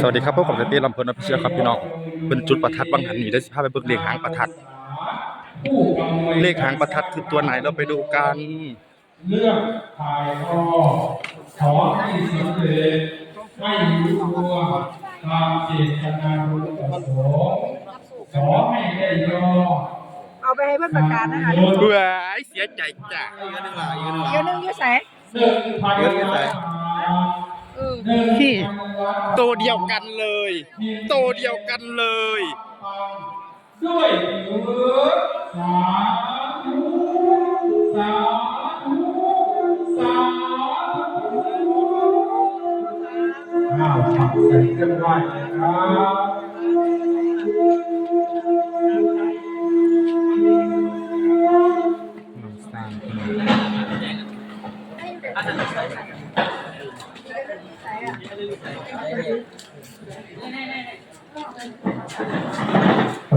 สวัสดีครับพวกผมเซตี้ลำเพลินอภิเชียครับพี่น้องเป็นจุดประทัดบางหันนี่ได้สิพาไปเบิกเลขหางประทัด เลขหางประทัดคือตัวไหนเราไปดูกันเลือกถ่ายทอดขอให้สำเร็จไม่รู้ตัวตามเจตนาบุญประสงค์ขอให้ได้ยอดเอาไปให้เพื่อนประกาศนะคะเบื่อเสียใจจ้ะเดี๋ยวนึงอยืดใส่หนึ่งพันบาทเออหนึ่งที่พันบา ทโตเดียวกันเลย ตัวเดียวกันเลยด้วยเถิดสาธุสาธุสาธุข้าวทำเสร็จเรียบร้อยนะครับ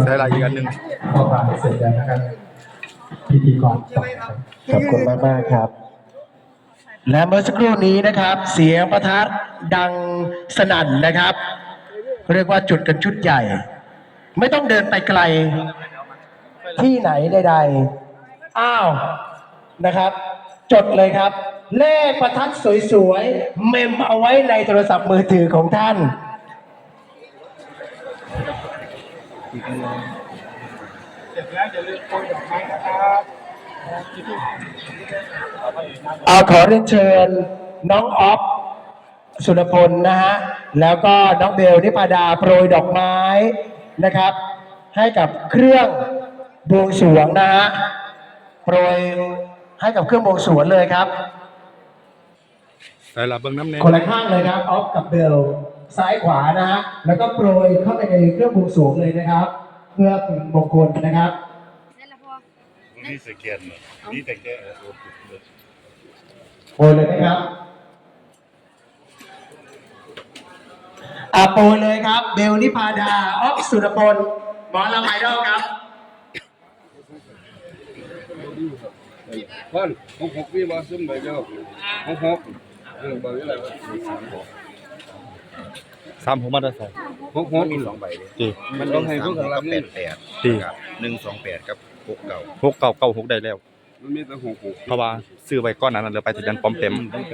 ใช่ละอีกอันหนึ่งพอผ่านเสร็จแล้วนะครับพิธีกรต่อครับขอบคุณมากมากๆครับ และเมื่อสักครู่นี้นะครับ เสียงประทัดดังสนั่นนะครับ เรียกว่าจุดกันชุดใหญ่ ไม่ต้องเดินไปไกล ที่ไหนใดๆอ้าวนะครับ จดเลยครับ เลขประทัดสวยๆ เมมเอาไว้ในโทรศัพท์มือถือของท่าน เอาขอเรียนเชิญน้องออฟสุรพลนะฮะ แล้วก็น้องเบลนิพาดาโปรยดอกไม้นะครับ ให้กับเครื่องบวงสรวงนะฮะ โปรยให้กับเครื่องบวงสรวงเลยครับใช่ละเบิ้งน้ำเนคนละข้างเลยครับออฟกับเบลซ้ายขวานะฮะ แล้วก็โปรยเข้าไปในเครื่องบวงสรวงเลยนะครับ เพื่อเป็นมงคลนะครับนั่นแหละพอนี่สแกนเหรอนี่แต่แกเออโอ้โหโปรยเลยนะครับอะโปรยเลยครับ เบลนิพาดาออฟสุรพลหมอลำไอดอลครับพ่อนหกหกพี่มาซึมไปเดียวหกหกเออบอกอะไรวะ สามผมมาได้ใส่หกหกมีสองใบเลยจีมันต้องให้พวกเราแปเนี่ยดแปดจีหนึ่งสองแปดกับหกเก่าหกเก่าเก่าหกได้แล้วมันมีแต่หกหกเพราะว่าซื้อไว้ก้อนนั้นเหลือไปทะเบียนปลอมเต็ม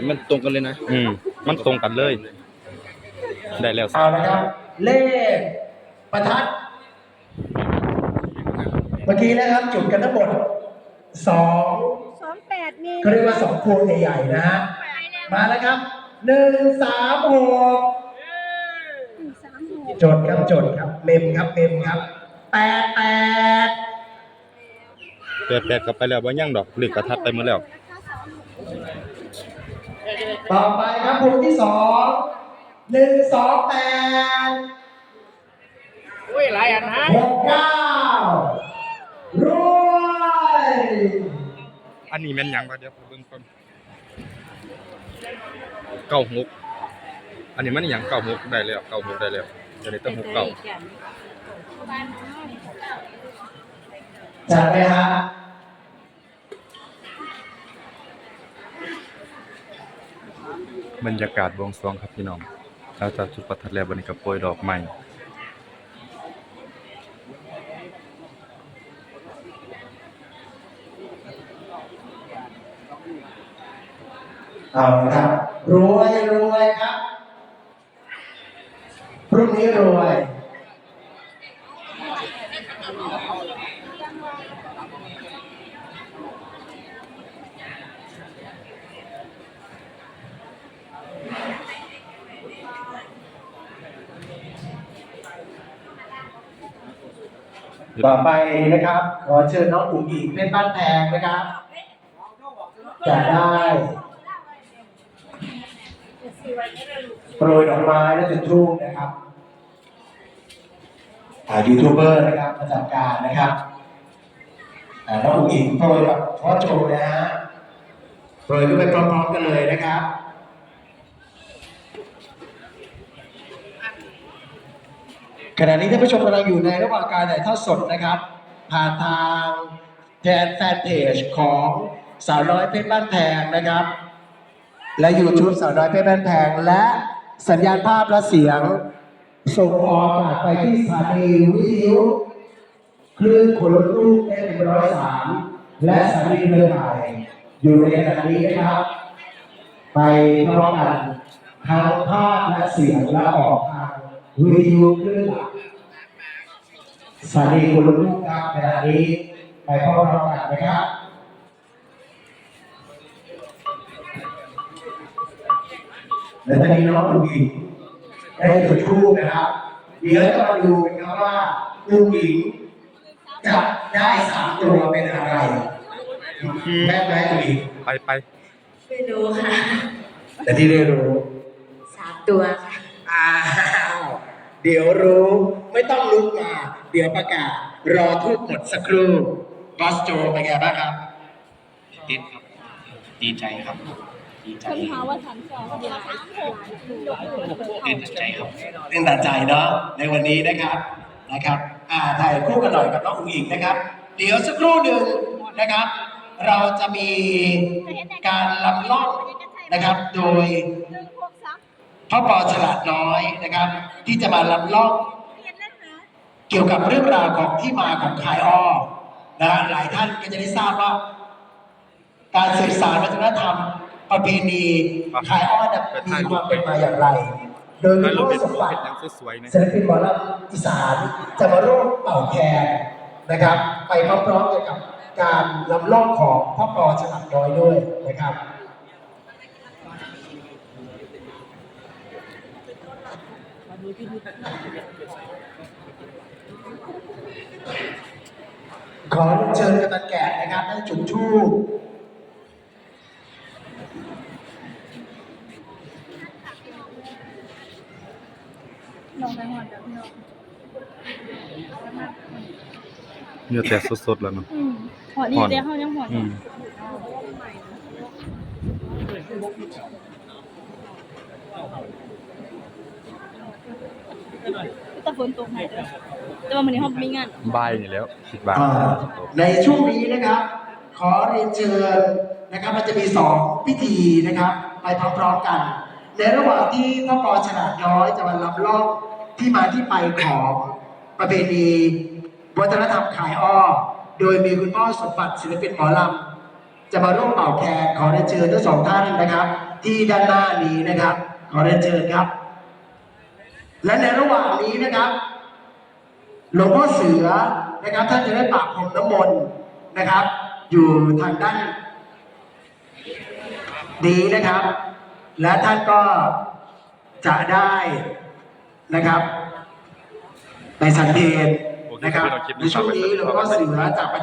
มันตรงกันเลยนะอืมมันตรงกันเลย ได้แล้วเอาละครับเลขประทัดเมื่อกี้นะครับจุดกันทั้งหมดสองสองแปดนี่เขาเรียกว่าสองพวงใหญ่ๆนะฮะมาแล้วครับหนึ่งสามหกสามหก จดครับจดครับ เมมครับเมมครับแปดแปดแปดแปดกลับไปแล้วว่ายังดอกเลขประทัดไปหมดแล้ว ต่อไปครับพวงที่สองหนึ่งสองแปดอุ้ยหลายอันนะหกเก้ารวยอันนี้แม่นหยังวะเดี๋ยวผมเบิ่งก่อนเก้าหกอันนี้มันอหย่างเก้าหกได้แล้วเก้าหกได้แล้ว จะได้ต้องหกเก้าจัดไหมฮะบรรยากาศบวงสรวงครับพี่น้องแล้วจากจุดประทัดแล้ววันนี้ก็โปรยดอกไม้เอาละครับรวยรวยครับพ รุ่งนี้รวย ต่อไปนะครับ ขอเชิญน้องอุ๋งอิงเป็นบ้านแพงนะครับ จะได้โปรยดอกไม้และจุดธูปนะครับ ยูทูบเบอร์นะครับมาจัดการนะครับน้องอุ๋งอิงโปรยกับพ่อโจนะฮะโปรยขึ้นไปพร้อมๆกันเลยนะครับขณะนี้ท่านผู้ชมกำลังอยู่ในระหว่างการถ่ายทอดสดนะครับ ผ่านทางแทนแฟนเพจของสาวน้อยเพชรบ้านแพงนะครับ และ YouTube สาวน้อยเพชรบ้านแพงและสัญญาณภาพและเสียง ส่งออกอากาศไปที่สถานีวิทยุคลื่นคนลูกเอ็มร้อยสามและสถานีเครือข่ายอยู่ในขณะนี้นะครับ ไปพร้อมกันทางภาพและเสียงและออกทางวิทยุคลื่นหลักสถานีคนลูกครับขณะนี้ไปพร้อมกันนะครับและตอนนี้น้องลูกหญิง ได้จุดทูปนะครับ เดี๋ยวจะมาดูกันครับว่าลูกหญิงจะได้สามตัวเป็นอะไรแม่แม่ลูกหญิงไปไปไม่รู้ค่ะ แต่ที่ได้รู้สามตัวค่ะอ้าวเดี๋ยวรู้ไม่ต้องลุกมา เดี๋ยวประกาศ รอทูบหมดสักครู่บอสโจเป็นไงบ้างครับติดครับ ดีใจครับดีใจ คนหาว่าฉันสองเดียวสามหกยกมือตื่นใจครับเต้นตัดใจเนาะในวันนี้นะครับนะครับอ่าถ่ายคู่กันหน่อยกับน้องอุ๋งอิงนะครับ เดี๋ยวสักครู่หนึ่งนะครับ เราจะมีการลำล่องนะครับ โดยพ่อปอฉลาดน้อยนะครับ ที่จะมาลำล่องเกี่ยวกับเรื่องราวของที่มาของขายอ้อนะฮะหลายท่านก็จะได้ทราบว่า การสื่อสารวัฒนธรรม ประเพณีขายอ้อเนี่ยมีความเป็นมาอย่างไร โดยถ่ายมีรูปผู้เป็นสมบัติยังสวยๆนะศิลปินหมอลำอีสานจะมาร่วมเป่าแคนนะครับ ไปพร้อมๆกันกับการลำล่องของพ่อปอฉลาดน้อยด้วยนะครับขอเชิญกำนันแกะนะครับได้จุดธูป ลองไปหอดเดี๋ยวพี่น้อง เนื้อแต่สดๆแล้วเนาะอืมหอดนี่เดี๋ยวเขายังหอดอืมแต่ฝนตกไหนเด้อแต่ว่าวันนี้เขามีงานบายนี่แล้วคิดว่าอ่าในช่วงนี้นะครับ ขอเรียนเชิญนะครับ มันจะมีสองพิธีนะครับ ไปพร้อมๆกัน ในระหว่างที่พ่อปอฉลาดน้อยจะมาลำล่องที่มาที่ไปของประเพณี วัฒนธรรมขายอ้อ โดยมีคุณพ่อสมบัติศิลปินหมอลำจะมาร่วมเป่าแคนขอเรียนเชิญทั้งสองท่านนะครับ ที่ด้านหน้านี้นะครับ ขอเรียนเชิญครับ และในระหว่างนี้นะครับหลวงพ่อเสือนะครับ ท่านจะได้ปากพรมน้ำมนต์นะครับ อยู่ทางด้านนี้นะครับ และท่านก็จะได้นะครับ ในสันเพน นะครับในช่วงนี้หลวงพ่อเสือจากประเทศ